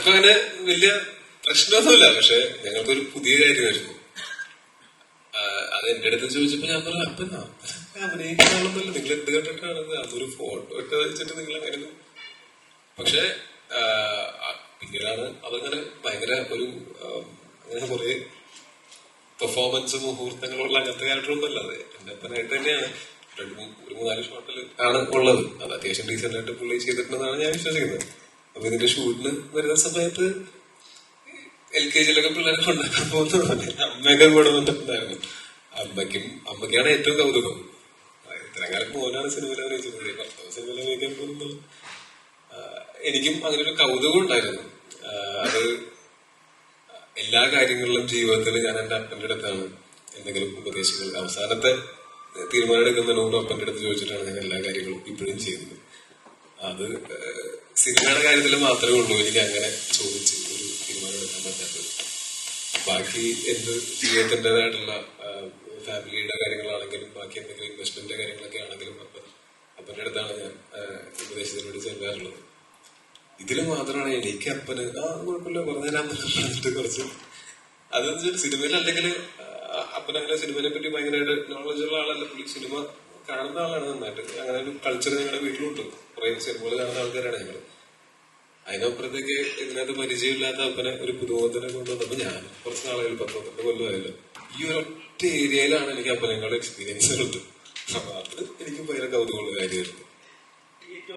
ഞങ്ങൾക്ക് അങ്ങനെ വലിയ പ്രശ്നമൊന്നുമില്ല. പക്ഷെ ഞങ്ങൾക്കൊരു പുതിയ കാര്യമായിരുന്നു. അത് എന്റെ അടുത്ത് ചോദിച്ചപ്പോ ഞാൻ പറഞ്ഞു അപ്പനാ അഭിനയിക്കാനുള്ളതല്ല നിങ്ങൾ എന്ത് കണ്ടിട്ടാണ് ഇത്? അതൊരു ഫോട്ടോ ഒക്കെ വെച്ചിട്ട് നിങ്ങൾ അങ്ങനെ പക്ഷെ പിന്നീടാണ് അതങ്ങനെ ഭയങ്കര ഒരു അങ്ങനെ കുറെ പെർഫോമൻസ് മുഹൂർത്തങ്ങളുള്ള അങ്ങനത്തെ ക്യാരക്ടറൊന്നും അല്ല അത് എന്റെ അപ്പനായിട്ട് തന്നെയാണ്. രണ്ട് ഒരു മൂന്നാൽ ഷോട്ടിൽ ആണ് ഉള്ളത്. അത് അത്യാവശ്യം ഡീസെന്റ് ആയിട്ട് പുള്ളി ചെയ്തിട്ടുണ്ടെന്നാണ് ഞാൻ വിശ്വസിക്കുന്നത്. അപ്പൊ ഇതിന്റെ ഷൂട്ടിന് വരുന്ന സമയത്ത് എൽ കെ ജിയിലൊക്കെ പിള്ളേരെ കൊണ്ടാക്കാൻ പോകുന്നതാണ് അമ്മയൊക്കെ കൂടെ വന്നിട്ടുണ്ടായിരുന്നു. അമ്മയ്ക്കും അമ്മയ്ക്കാണ് ഏറ്റവും കൗതുകം. ഇത്ര കാലം മോനാണ് സിനിമയിൽ അഭിനയിച്ചത്. ഭർത്താവ് സിനിമയിൽ അഭിനയിക്കാൻ പോകുന്നു എനിക്കും അങ്ങനെ ഒരു കൗതുകം ഉണ്ടായിരുന്നു. അത് എല്ലാ കാര്യങ്ങളിലും ജീവിതത്തിൽ ഞാൻ എന്റെ അപ്പന്റെ അടുത്താണ് എന്തെങ്കിലും ഉപദേശങ്ങൾ. അവസാനത്തെ തീരുമാനം എടുക്കുന്നതിനോട് അപ്പന്റെ അടുത്ത് ചോദിച്ചിട്ടാണ് ഞാൻ എല്ലാ കാര്യങ്ങളും ഇപ്പോഴും ചെയ്യുന്നത്. അത് സിനിമയുടെ കാര്യത്തിൽ മാത്രമേ ഉള്ളൂ എനിക്ക് അങ്ങനെ ചോദിച്ച് ഒരു തീരുമാനം പറ്റാത്തത്. ബാക്കി എന്ത് ജീവിതത്തിന്റെതായിട്ടുള്ള ഫാമിലിയുടെ കാര്യങ്ങളാണെങ്കിലും ബാക്കി എന്തെങ്കിലും ഇൻവെസ്റ്റ്മെന്റിന്റെ കാര്യങ്ങളൊക്കെ ആണെങ്കിലും അപ്പൊ അപ്പന്റെ അടുത്താണ് ഞാൻ ഉപദേശത്തിനോട് ചെല്ലാറുള്ളത്. ഇതിൽ മാത്രമാണ് എനിക്ക് അപ്പന് ആ കുഴപ്പമില്ല പറഞ്ഞു പറഞ്ഞിട്ട് കുറച്ച്. അത് സിനിമയിൽ അല്ലെങ്കിൽ അപ്പൻ അങ്ങനെ സിനിമയെ പറ്റി ഭയങ്കരമായിട്ട് നോളജ് ഉള്ള ആളല്ല. പുള്ളി സിനിമ കാണുന്ന ആളാണ് നന്നായിട്ട്. അങ്ങനെ ഒരു കൾച്ചർ ഞങ്ങളുടെ വീട്ടിലുണ്ട്. കുറെ സിനിമകൾ കാണുന്ന ആൾക്കാരാണ് ഞങ്ങൾ അതിനപ്പുറത്തേക്ക് ഇതിനകത്ത് പരിചയമില്ലാത്ത അപ്പനെ ഒരു പുതുമുഖത്തിനെ കൊണ്ടുവന്നപ്പോ ഞാൻ കുറച്ച് നാളുകൾ പത്ത് കൊല്ലമായല്ലോ. ഈ ഒരൊറ്റ ഏരിയയിലാണ് എനിക്ക് അപ്പനങ്ങളുടെ എക്സ്പീരിയൻസ് ഉള്ളത്. അപ്പൊ അത് എനിക്ക് ഭയങ്കര കൗതുകമുള്ള കാര്യമായിരുന്നു.